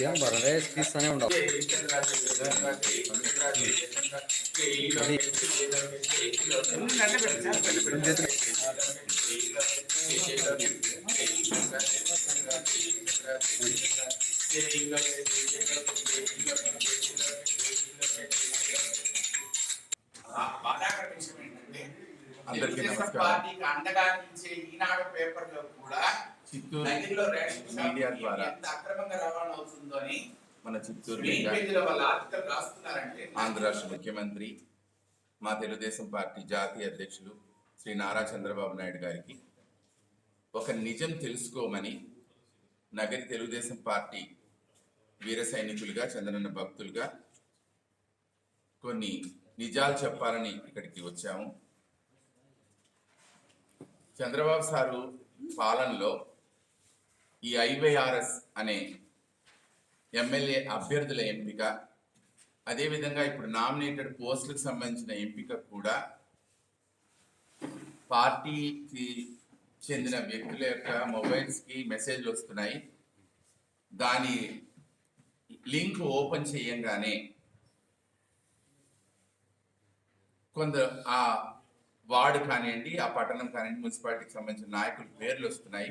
ഞാൻ വെറുതെ എക്സ്പീസനെ ഉണ്ടാവും പഞ്ചായത്തിൽ బాధాకర ఏంటంటే. పార్టీకి అండగా నిలిచే ఈనాడు కూడా చిత్తూరు మీడియా ద్వారా అక్రమంగా రవాణా అవుతుందో అని మన చిత్తూరు ఆంధ్ర రాష్ట్ర ముఖ్యమంత్రి మా తెలుగుదేశం పార్టీ జాతీయ అధ్యక్షులు శ్రీ నారా చంద్రబాబు నాయుడు గారికి ఒక నిజం తెలుసుకోమని నగరి తెలుగుదేశం పార్టీ వీర సైనికులుగా చంద్రన్న భక్తులుగా కొన్ని నిజాలు చెప్పాలని ఇక్కడికి వచ్చాము. చంద్రబాబు సారు పాలనలో ఈ ఐవైఆర్ఎస్ అనే ఎమ్మెల్యే అభ్యర్థుల ఎంపిక అదేవిధంగా ఇప్పుడు నామినేటెడ్ పోస్టులకు సంబంధించిన ఎంపిక కూడా పార్టీకి చెందిన వ్యక్తుల యొక్క మొబైల్స్కి మెసేజ్లు వస్తున్నాయి. దాని లింక్ ఓపెన్ చేయంగానే కొందరు ఆ వార్డు కానివ్వండి ఆ పట్టణం కానివ్వండి మున్సిపాలిటీకి సంబంధించిన నాయకుల పేర్లు వస్తున్నాయి.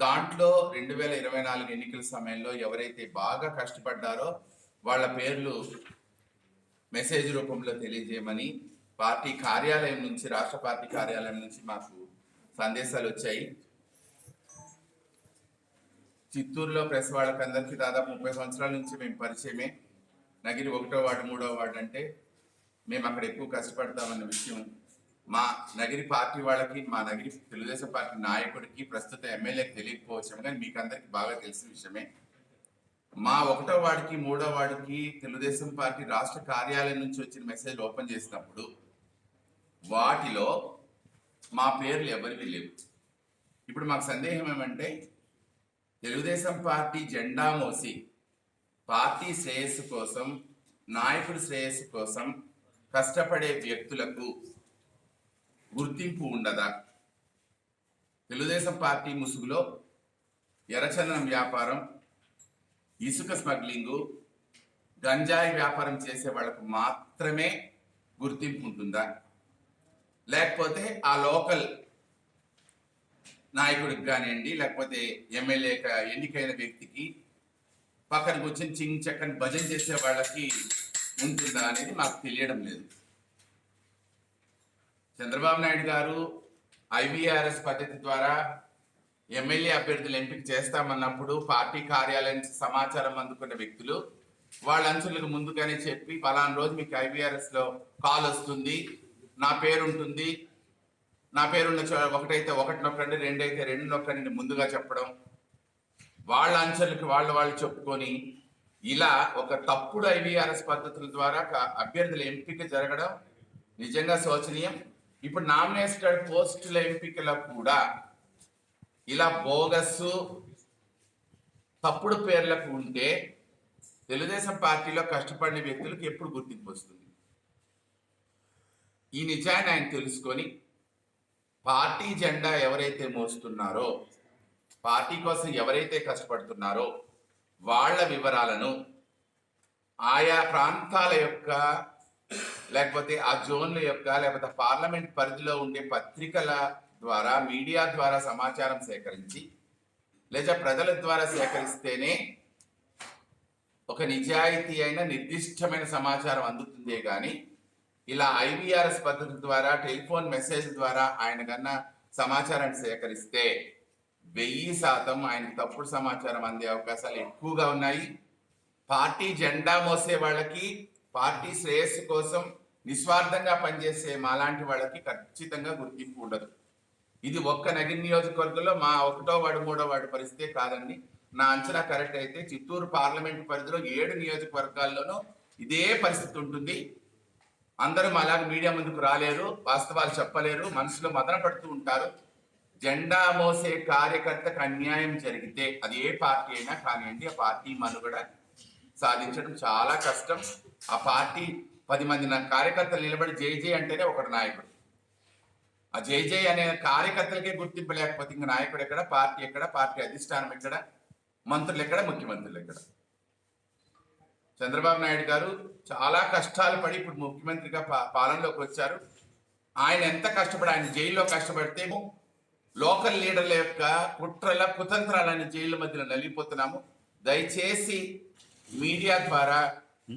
దాంట్లో రెండు వేల ఇరవై నాలుగు ఎన్నికల సమయంలో ఎవరైతే బాగా కష్టపడ్డారో వాళ్ళ పేర్లు మెసేజ్ రూపంలో తెలియజేయమని పార్టీ కార్యాలయం నుంచి రాష్ట్ర పార్టీ కార్యాలయం నుంచి మాకు సందేశాలు వచ్చాయి. చిత్తూరులో ప్రెస్ వాళ్ళకి అందరికీ దాదాపు ముప్పై సంవత్సరాల నుంచి మేము పరిచయమే. నగిరి ఒకటో వార్డు మూడో వార్డు అంటే మేము అక్కడ ఎక్కువ కష్టపడతామన్న విషయం. మా నగిరి పార్టీ వాళ్ళకి మా నగిరి తెలుగుదేశం పార్టీ నాయకుడికి ప్రస్తుత ఎమ్మెల్యేకి తెలియకపోవచ్చు కానీ మీకు అందరికీ బాగా తెలిసిన విషయమే. మా ఒకటో వార్డుకి మూడో వార్డుకి తెలుగుదేశం పార్టీ రాష్ట్ర కార్యాలయం నుంచి వచ్చిన మెసేజ్ ఓపెన్ చేసినప్పుడు వాటిలో మా పేర్లు ఎవరివి లేవు. ఇప్పుడు మాకు సందేహం ఏమంటే తెలుగుదేశం పార్టీ జెండా మోసి పార్టీ శ్రేయస్సు కోసం నాయకుడి శ్రేయస్సు కోసం కష్టపడే వ్యక్తులకు గుర్తింపు ఉండదా? తెలుగుదేశం పార్టీ ముసుగులో ఎర్రచందనం వ్యాపారం ఇసుక స్మగ్లింగు గంజాయి వ్యాపారం చేసే వాళ్ళకు మాత్రమే గుర్తింపు ఉంటుందా? లేకపోతే ఆ లోకల్ నాయకుడికి కానివ్వండి లేకపోతే ఎమ్మెల్యే ఎన్నికైన వ్యక్తికి పక్కన కూర్చొని చింగ్ చక్కని భజన చేసే వాళ్ళకి ఉంటుందా అనేది మాకు తెలియడం లేదు. చంద్రబాబు నాయుడు గారు ఐవీఆర్ఎస్ పద్ధతి ద్వారా ఎమ్మెల్యే అభ్యర్థులు ఎంపిక చేస్తామన్నప్పుడు పార్టీ కార్యాలయం సమాచారం అందుకున్న వ్యక్తులు వాళ్ళ అంచులకు ముందుగానే చెప్పి పలానా రోజు మీకు ఐవీఆర్ఎస్లో కాల్ వస్తుంది. నా పేరు ఉంటుంది నా పేరున్న చో ఒకటైతే ఒకటి నొక్కండి రెండైతే రెండు నొక్కండి ముందుగా చెప్పడం. వాళ్ళ అంచెలకు వాళ్ళు వాళ్ళు చెప్పుకొని ఇలా ఒక తప్పుడు ఐవీఆర్ఎస్ పద్ధతుల ద్వారా అభ్యర్థుల ఎంపిక జరగడం నిజంగా శోచనీయం. ఇప్పుడు నామినేటెడ్ పోస్టుల ఎంపికల కూడా ఇలా బోగస్సు తప్పుడు పేర్లకు ఉంటే తెలుగుదేశం పార్టీలో కష్టపడిన వ్యక్తులకు ఎప్పుడు గుర్తింపు వస్తుంది? ఈ నిజాన్ని ఆయన తెలుసుకొని పార్టీ జెండా ఎవరైతే మోస్తున్నారో పార్టీ కోసం ఎవరైతే కష్టపడుతున్నారో వాళ్ళ వివరాలను ఆయా ప్రాంతాల యొక్క లేకపోతే ఆ జోన్ల యొక్క లేకపోతే పార్లమెంట్ పరిధిలో ఉండే పత్రికల ద్వారా మీడియా ద్వారా సమాచారం సేకరించి లేదా ప్రజల ద్వారా సేకరిస్తేనే ఒక నిజాయితీ అయిన నిర్దిష్టమైన సమాచారం అందుతుందే కానీ ఇలా ఐవీఆర్ఎస్ పద్ధతి ద్వారా టెలిఫోన్ మెసేజ్ ద్వారా ఆయన కన్నా సమాచారాన్ని సేకరిస్తే వెయ్యి శాతం ఆయనకు తప్పుడు సమాచారం అందే అవకాశాలు ఎక్కువగా ఉన్నాయి. పార్టీ జెండా మోసే వాళ్ళకి పార్టీ శ్రేయస్సు కోసం నిస్వార్థంగా పనిచేసే మాలాంటి వాళ్ళకి ఖచ్చితంగా గుర్తింపు ఉండదు. ఇది ఒక్క నగిరి నియోజకవర్గంలో మా ఒకటో వాడు మూడో వాడు పరిస్థితే కాదండి. నా అంచనా కరెక్ట్ అయితే చిత్తూరు పార్లమెంట్ పరిధిలో ఏడు నియోజకవర్గాల్లోనూ ఇదే పరిస్థితి ఉంటుంది. అందరూ అలాగే మీడియా ముందుకు రాలేరు వాస్తవాలు చెప్పలేరు మనసులో మదన పడుతూ ఉంటారు. జెండా మోసే కార్యకర్తకు అన్యాయం జరిగితే అది ఏ పార్టీ అయినా కానివ్వండి ఆ పార్టీ మనుగడ సాధించడం చాలా కష్టం. ఆ పార్టీ పది మంది నా కార్యకర్తలు నిలబడి జైజే అంటేనే ఒకటి నాయకుడు. ఆ జైజే అనే కార్యకర్తలకే గుర్తింపు లేకపోతే ఇంకా నాయకుడు ఎక్కడ పార్టీ ఎక్కడ పార్టీ అధిష్టానం ఎక్కడ మంత్రులు ఎక్కడ ముఖ్యమంత్రులు ఎక్కడ? చంద్రబాబు నాయుడు గారు చాలా కష్టాలు పడి ఇప్పుడు ముఖ్యమంత్రిగా పా- పాలనలోకి వచ్చారు. ఆయన ఎంత కష్టపడి ఆయన జైల్లో కష్టపడితే లోకల్ లీడర్ల యొక్క కుట్రల కుతంత్రాలని జైళ్ళ మధ్యలో నలిగిపోతున్నాము. దయచేసి మీడియా ద్వారా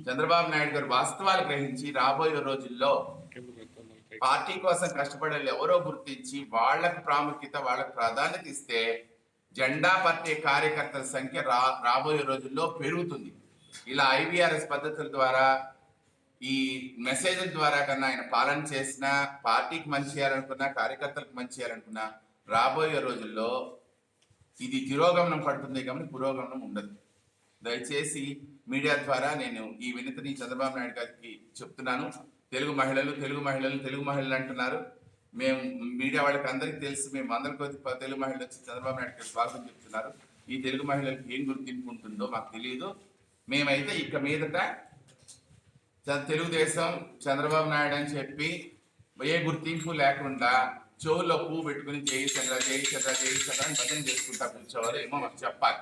చంద్రబాబు నాయుడు గారు వాస్తవాలు గ్రహించి రాబోయే రోజుల్లో పార్టీ కోసం కష్టపడే ఎవరో గుర్తించి వాళ్ళకు ప్రాముఖ్యత వాళ్ళకు ప్రాధాన్యత ఇస్తే జెండా పార్టీ కార్యకర్తల సంఖ్య రా రాబోయే రోజుల్లో పెరుగుతుంది. ఇలా ఐవీఆర్ఎస్ పద్ధతుల ద్వారా ఈ మెసేజ్ల ద్వారా కన్నా ఆయన పాలన చేసిన పార్టీకి మంచి చేయాలనుకున్నా కార్యకర్తలకు మంచి చేయాలనుకున్నా రాబోయే రోజుల్లో ఇది తిరోగమనం పడుతుంది కానీ పురోగమనం ఉండదు. దయచేసి మీడియా ద్వారా నేను ఈ వినతిని చంద్రబాబు నాయుడు గారికి చెప్తున్నాను. తెలుగు మహిళలు తెలుగు మహిళలు తెలుగు మహిళలు అంటున్నారు. మేము మీడియా వాళ్ళకి అందరికీ తెలుసు మేము అందరి తెలుగు మహిళలు వచ్చి చంద్రబాబు నాయుడు గారికి స్వాగతం చెప్తున్నారు. ఈ తెలుగు మహిళలకు ఏం గుర్తింపు ఉంటుందో మాకు తెలియదు మేమైతే ఇక మీదట తెలుగుదేశం చంద్రబాబు నాయుడు అని చెప్పి ఏ గుర్తింపు లేకుండా చెవుల్లో పువ్వు పెట్టుకుని జై చంద్ర జై జై అని భజన చేసుకుంటా కూర్చోవాలి. ఏమో మాకు చెప్పాలి.